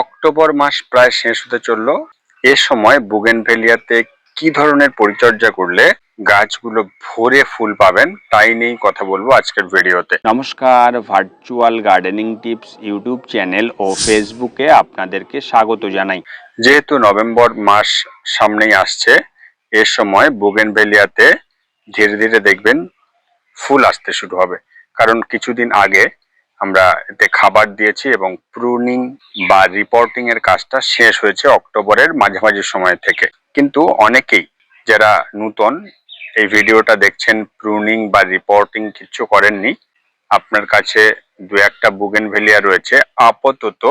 October মাস প্রায় শেষ হতে চলল। এ সময় বুগেনভেলিয়াতে কি ধরনের পরিচর্যা করলে গাছগুলো ভরে ফুল পাবেন তাই নিয়েই কথা বলব আজকের ভিডিওতে। নমস্কার virtual gardening tips YouTube channel ও ফেসবুকে আপনাদেরকে স্বাগত জানাই। যেহেতু নভেম্বর মাস সামনেই আসছে এ সময় বুগেনভেলিয়াতে ধীরে ধীরে দেখবেন ফুল আসতে শুরু হবে। কারণ কিছুদিন আগে আমরা এতে খাবার দিয়েছি এবং প্রুনিং বা রিপোর্টিং এর কাজটা শেষ হয়েছে অক্টোবরের মাঝামাঝি সময় থেকে। কিন্তু অনেকেই যারা নূতন এই ভিডিওটা দেখছেন প্রুনিং বা রিপোর্টিং কিছু করেননি, আপনার কাছে দু একটা বুগেনভেলিয়া রয়েছে, আপাতত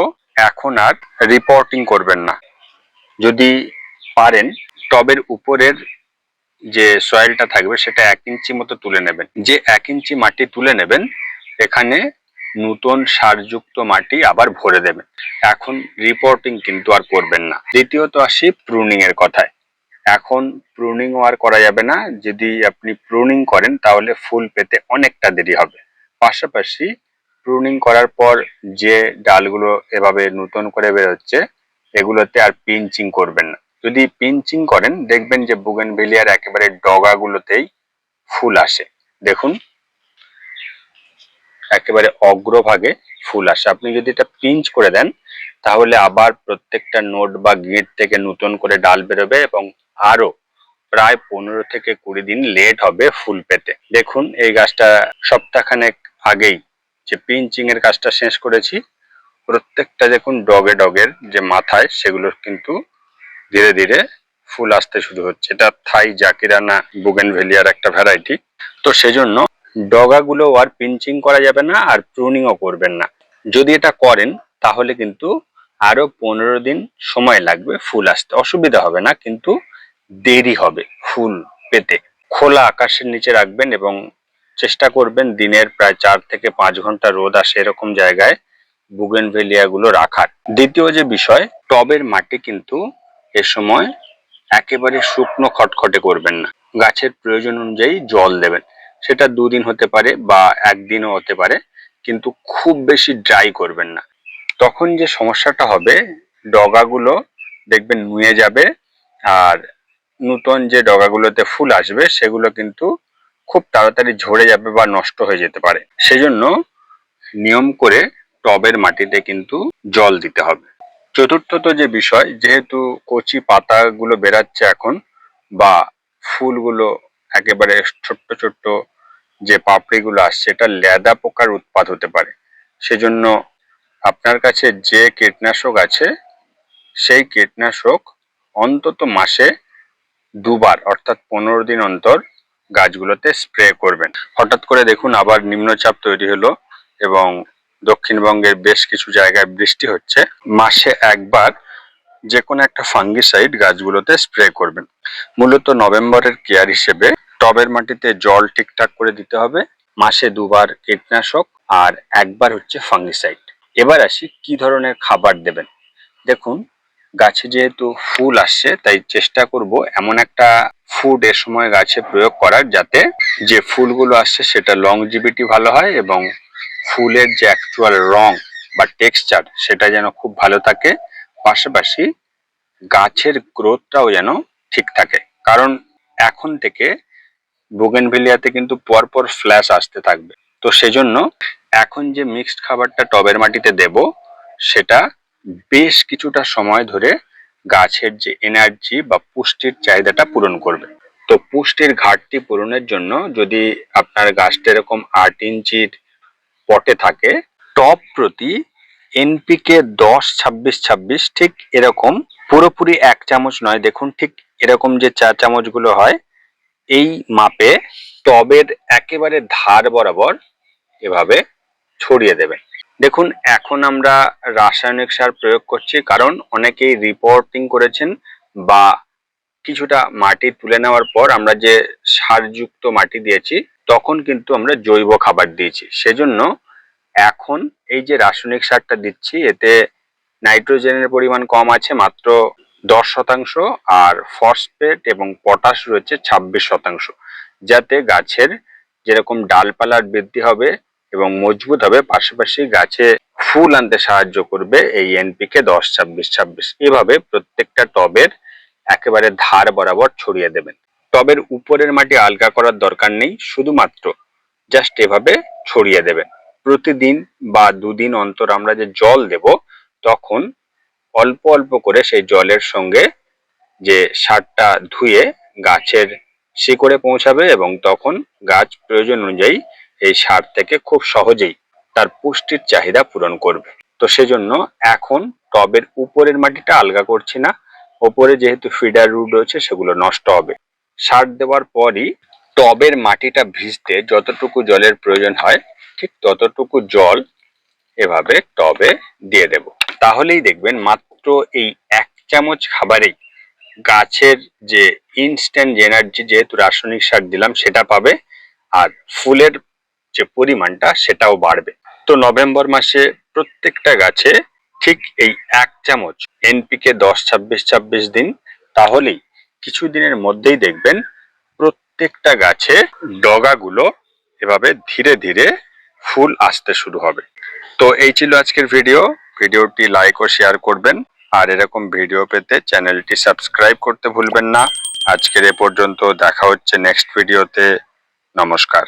এখন আর রিপোর্টিং করবেন না। যদি পারেন, টবের উপরের যে সয়েলটা থাকবে সেটা এক ইঞ্চি মতো তুলে নেবেন। যে এক ইঞ্চি মাটি তুলে নেবেন, এখানে নূতন সারযুক্ত মাটি আবার ভরে দেবেন এখন রিপোর্টিং কিন্তু আর করবেন না। দ্বিতীয়ত আসি প্রুনিং এর কথায়। এখন প্রুনিং আর করা যাবে না। যদি আপনি প্রুনিং করেন, তাহলে ফুল পেতে অনেকটা দেরি হবে। পাশাপাশি প্রুনিং করার পর যে ডালগুলো এভাবে নতুন করে বেরোচ্ছে, এগুলোতে আর পিঞ্চিং করবেন না। যদি পিঞ্চিং করেন, দেখবেন যে বুগেন বুগেনভেলিয়ার একেবারে ডগাগুলোতেই ফুল আসে। দেখুন একেবারে অগ্রভাগে ফুল আসে। আপনি যদি এটা পিঞ্চ করে দেন, তাহলে আবার প্রত্যেকটা নোট বা গিঁট থেকে নতুন করে ডাল বেরোবে এবং আরও প্রায় পনেরো থেকে কুড়ি দিন লেট হবে ফুল পেতে। দেখুন, এই গাছটা সপ্তাহখানেক আগেই যে পিঞ্চিং এর কাজটা শেষ করেছি, প্রত্যেকটা দেখুন ডগে ডগের যে মাথায়, সেগুলো কিন্তু ধীরে ধীরে ফুল আসতে শুরু হচ্ছে। এটা থাই জাকিরানা বুগেনভেলিয়ার একটা ভ্যারাইটি তো সেজন্য ডগাগুলো আর পিঞ্চিং করা যাবে না আর প্রুনিংও করবেন না। যদি এটা করেন, তাহলে কিন্তু আরও পনেরো দিন সময় লাগবে ফুল আসতে। অসুবিধা হবে না, কিন্তু দেরি হবে ফুল পেতে। খোলা আকাশের নিচে রাখবেন এবং চেষ্টা করবেন দিনের প্রায় চার থেকে পাঁচ ঘণ্টা রোদ আসে এরকম জায়গায় বুগেনভেলিয়া গুলো রাখার। দ্বিতীয় যে বিষয়, টবের মাটি কিন্তু এ সময় একেবারে শুকনো খটখটে করবেন না। গাছের প্রয়োজন অনুযায়ী জল দেবেন। সেটা দুদিন হতে পারে বা একদিনও হতে পারে, কিন্তু খুব বেশি ড্রাই করবেন না। তখন যে সমস্যাটা হবে, ডগাগুলো দেখবেন নুয়ে যাবে আর নূতন যে ডগাগুলোতে ফুল আসবে, সেগুলো কিন্তু খুব তাড়াতাড়ি ঝরে যাবে বা নষ্ট হয়ে যেতে পারে। সেজন্য নিয়ম করে টবের মাটিতে কিন্তু জল দিতে হবে। চতুর্থত যে বিষয়, যেহেতু কচি পাতাগুলো বেরাচ্ছে এখন বা ফুলগুলো একেবারে ছোট্ট ছোট্ট যে পাপড়িগুলো আসছে, এটা লেদা পোকার উৎপাদ হতে পারে। সেজন্য আপনার কাছে যে কীটনাশক আছে, সেই কীটনাশক অন্তত মাসে দুবার, অর্থাৎ পনেরো দিন অন্তর গাছগুলোতে স্প্রে করবেন। হঠাৎ করে দেখুন আবার নিম্নচাপ তৈরি হলো এবং দক্ষিণবঙ্গের বেশ কিছু জায়গায় বৃষ্টি হচ্ছে। মাসে একবার যে কোনো একটা ফাঙ্গিসাইড গাছগুলোতে স্প্রে করবেন। মূলত নভেম্বরের কেয়ার হিসেবে টবের মাটিতে জল ঠিকঠাক করে দিতে হবে। মাসে দুবার কীটনাশক আর একবার হচ্ছে ফাঙ্গিসাইড এবার আসি কি ধরনের খাবার দেবেন? দেখুন, গাছে যেহেতু ফুল আসছে, তাই চেষ্টা করব এমন একটা ফুড এ সময় গাছে প্রয়োগ করার যাতে যে ফুলগুলো আসছে সেটা লংজিভিটি ভালো হয় এবং ফুলের যে অ্যাকচুয়াল রং বা টেক্সচার সেটা যেন খুব ভালো থাকে। পাশাপাশি গাছের গ্রোথটাও যেন ঠিক থাকে। কারণ এখন থেকে বুগেনভিলিয়াতে কিন্তু পরপর ফ্ল্যাশ আসতে থাকবে। তো সেজন্য এখন যে মিক্সড খাবারটা টবের মাটিতে দেব, সেটা বেশ কিছুটা সময় ধরে গাছের যে এনার্জি বা পুষ্টির চাহিদাটা পূরণ করবে। তো পুষ্টির ঘাটতি পূরণের জন্য যদি আপনার গাছটা এরকম আট ইঞ্চির পটে থাকে টপ প্রতি এনপিকে দশ, ছাব্বিশ ছাব্বিশ ঠিক এরকম, পুরোপুরি এক চামচ নয়, দেখুন ঠিক এরকম যে চা চামচগুলো হয় এই মাপে টবের একেবারে ধার বরাবর এভাবে ছড়িয়ে দেবেন দেখুন, এখন আমরা রাসায়নিক সার প্রয়োগ করছি কারণ অনেকেই রিপোর্টিং করেছেন বা কিছুটা মাটি তুলে নেওয়ার পর আমরা যে সারযুক্ত মাটি দিয়েছি, তখন কিন্তু আমরা জৈব খাবার দিয়েছি। সেজন্য এখন এই যে রাসায়নিক সারটা দিচ্ছি, এতে নাইট্রোজেনের পরিমাণ কম আছে, মাত্র দশ শতাংশ আর ফসফেট এবং পটাশ রয়েছে ছাব্বিশ শতাংশ। যাতে গাছের যেরকম ডালপালার বৃদ্ধি হবে এবং মজবুত হবে, পাশাপাশি গাছে ফুল আনতে সাহায্য করবে এই এনপিকে দশ, ছাব্বিশ ছাব্বিশ। এভাবে প্রত্যেকটা টবের একেবারে ধার বরাবর ছড়িয়ে দেবেন। টবের উপরের মাটি আলগা করার দরকার নেই, শুধুমাত্র জাস্ট এভাবে ছড়িয়ে দেবেন। প্রতিদিন বা দুদিন অন্তর আমরা যে জল দেব, তখন অল্প অল্প করে সেই জলের সঙ্গে যে সারটা ধুয়ে গাছের শিকড়ে পৌঁছাবে এবং তখন গাছ প্রয়োজন অনুযায়ী এই সার থেকে খুব সহজেই তার পুষ্টির চাহিদা পূরণ করবে। তো সেজন্য এখন টবের উপরের মাটিটা আলগা করছি না, ওপরে যেহেতু ফিডার রুট রয়েছে সেগুলো নষ্ট হবে। সার দেওয়ার পরই টবের মাটিটা ভিজতে যতটুকু জলের প্রয়োজন হয়, ঠিক ততটুকু জল এভাবে টবে দিয়ে দেব। তাহলেই দেখবেন মাত্র এই এক চামচ খাবারেই গাছের যে ইনস্ট্যান্ট এনার্জি যেহেতু রাসায়নিক সার দিলাম, সেটা পাবে আর ফুলের যে পরিমাণটা, সেটাও বাড়বে। তো নভেম্বর মাসে প্রত্যেকটা গাছে ঠিক এই এক চামচ এনপিকে দশ, ছাব্বিশ ছাব্বিশ দিন, তাহলেই কিছু দিনের মধ্যেই দেখবেন প্রত্যেকটা গাছে ডগাগুলো এভাবে ধীরে ধীরে ফুল আসতে শুরু হবে। তো এই ছিল আজকের ভিডিও ভিডিওটি লাইক ও শেয়ার করবেন। আর এরকম ভিডিও পেতে চ্যানেলটি সাবস্ক্রাইব করতে ভুলবেন না। আজকের এ পর্যন্ত দেখা হচ্ছে নেক্সট ভিডিওতে নমস্কার।